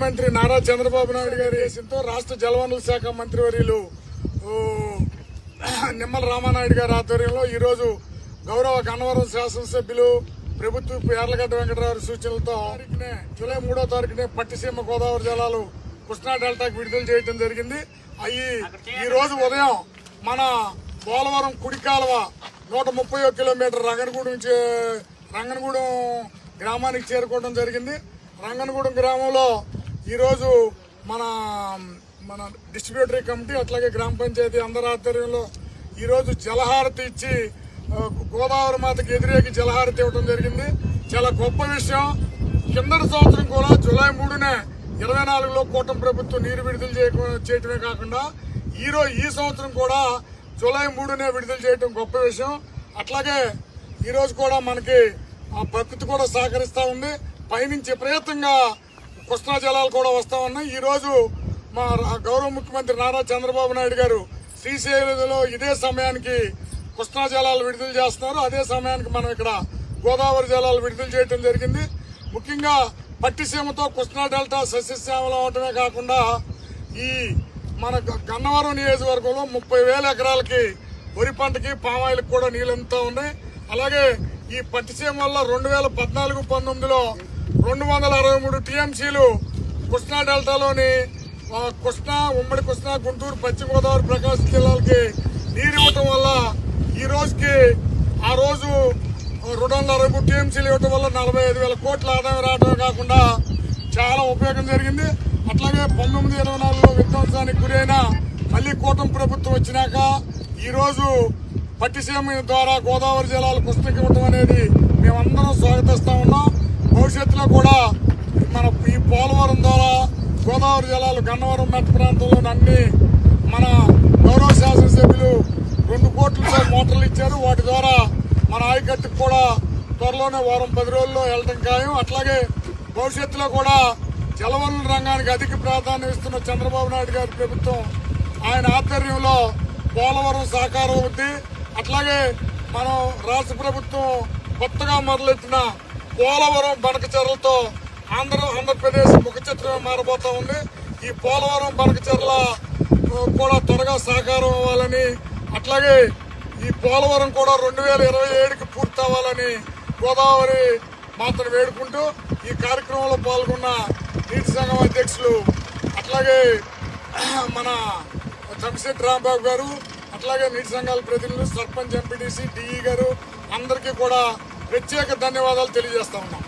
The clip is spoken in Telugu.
ముఖ్యమంత్రి నారా చంద్రబాబు నాయుడు గారి దేశంతో రాష్ట్ర జలవనరుల శాఖ మంత్రివర్యులు నిమ్మల రామానాయుడు గారి ఆధ్వర్యంలో ఈరోజు గౌరవ గన్నవరం శాసనసభ్యులు ప్రభుత్వ యార్లగడ్డ వెంకటరావు సూచనలతో జూలై మూడో తారీఖునే పట్టిసీమ గోదావరి జలాలు కృష్ణా డెల్టాకు విడుదల చేయడం జరిగింది. అవి ఈ రోజు ఉదయం మన పోలవరం కుడికాలవ నూట ముప్పై కిలోమీటర్ రంగనగూడెం రంగనగూడెం గ్రామానికి చేరుకోవడం జరిగింది. రంగనగూడెం గ్రామంలో ఈరోజు మన మన డిస్ట్రిబ్యూటరీ కమిటీ అట్లాగే గ్రామ పంచాయతీ అందరి ఆధ్వర్యంలో ఈరోజు జలహారతి ఇచ్చి గోదావరి మాతకి ఎదురేకి జలహారతి ఇవ్వడం జరిగింది. చాలా గొప్ప విషయం. కిందటి సంవత్సరం కూడా జూలై మూడునే ఇరవై నాలుగులో కూటమి ప్రభుత్వం నీరు విడుదల చేయ చేయటమే కాకుండా ఈరోజు ఈ సంవత్సరం కూడా జూలై మూడునే విడుదల చేయటం గొప్ప విషయం. అట్లాగే ఈరోజు కూడా మనకి ఆ ప్రకృతి కూడా సహకరిస్తూ ఉంది. పైనుంచి ప్రయత్నంగా కృష్ణా జలాలు కూడా వస్తా ఉన్నాయి ఈ రోజు మా గౌరవ ముఖ్యమంత్రి నారా చంద్రబాబు నాయుడు గారు శ్రీశైలంలో ఇదే సమయానికి కృష్ణా జలాలు విడుదల చేస్తున్నారు. అదే సమయానికి మనం ఇక్కడ గోదావరి జలాలు విడుదల చేయడం జరిగింది. ముఖ్యంగా పట్టిసీమతో కృష్ణా డెల్టా సస్యశ్యామలం అవటమే కాకుండా ఈ మన గన్నవరం నియోజకవర్గంలో ముప్పై వేల ఎకరాలకి వరి పంటకి పామాయిల్కి కూడా నీళ్ళంతా ఉన్నాయి. అలాగే ఈ పట్టిసీమ వల్ల రెండు వేల పద్నాలుగు పంతొమ్మిదిలో రెండు వందల అరవై మూడు టీఎంసీలు కృష్ణా డెల్టాలోని కృష్ణా ఉమ్మడి కృష్ణా గుంటూరు పశ్చిమ గోదావరి ప్రకాశం జిల్లాలకి నీరు ఇవ్వటం వల్ల ఈ రోజుకి ఆ రోజు రెండు వందల అరవై మూడు టీఎంసీలు ఇవ్వటం వల్ల నలభై ఐదు వేల కోట్ల ఆదాయం రావడం కాకుండా చాలా ఉపయోగం జరిగింది. అట్లాగే పంతొమ్మిది ఇరవై నాలుగులో విధ్వంసానికి గురైన మళ్ళీ కూటమి ప్రభుత్వం వచ్చినాక ఈరోజు పట్టిసీమ ద్వారా గోదావరి జిల్లాలు కృష్ణకి ఇవ్వటం అనేది మేమందరం స్వాగతిస్తా ఉన్నాం. భవిష్యత్తులో కూడా మన ఈ పోలవరం ద్వారా గోదావరి జిల్లాలో గన్నవరం మెట్ట ప్రాంతంలోని అన్ని మన గౌరవ శాసనసభ్యులు రెండు కోట్లతో మోటార్లు ఇచ్చారు. వాటి ద్వారా మన ఆయకట్టుకు కూడా త్వరలోనే వారం పది రోజుల్లో వెళ్ళటం ఖాయం. అట్లాగే భవిష్యత్తులో కూడా జలవనరుల రంగానికి అధిక ప్రాధాన్యం ఇస్తున్న చంద్రబాబు నాయుడు గారి ప్రభుత్వం ఆయన ఆధ్వర్యంలో పోలవరం సాకారం అవుద్ది. అట్లాగే మనం రాష్ట్ర ప్రభుత్వం కొత్తగా మొదలెట్టిన పోలవరం బనకచెర్లతో ఆంధ్ర ఆంధ్రప్రదేశ్ ముఖ చిత్రమే మారబోతా ఉంది. ఈ పోలవరం బనకచెర్ల కూడా త్వరగా సాకారం అవ్వాలని అట్లాగే ఈ పోలవరం కూడా రెండు వేల ఇరవై ఏడుకి పూర్తి అవ్వాలని గోదావరి మాతను వేడుకుంటూ ఈ కార్యక్రమంలో పాల్గొన్న నీటి సంఘం అధ్యక్షులు అట్లాగే మన చంపిశెట్టి రాంబాబు గారు అట్లాగే నీటి సంఘాల ప్రతినిధులు సర్పంచ్ ఎంపీటీసీ డిఈ గారు అందరికీ కూడా ప్రత్యేక ధన్యవాదాలు తెలియజేస్తా ఉన్నాం.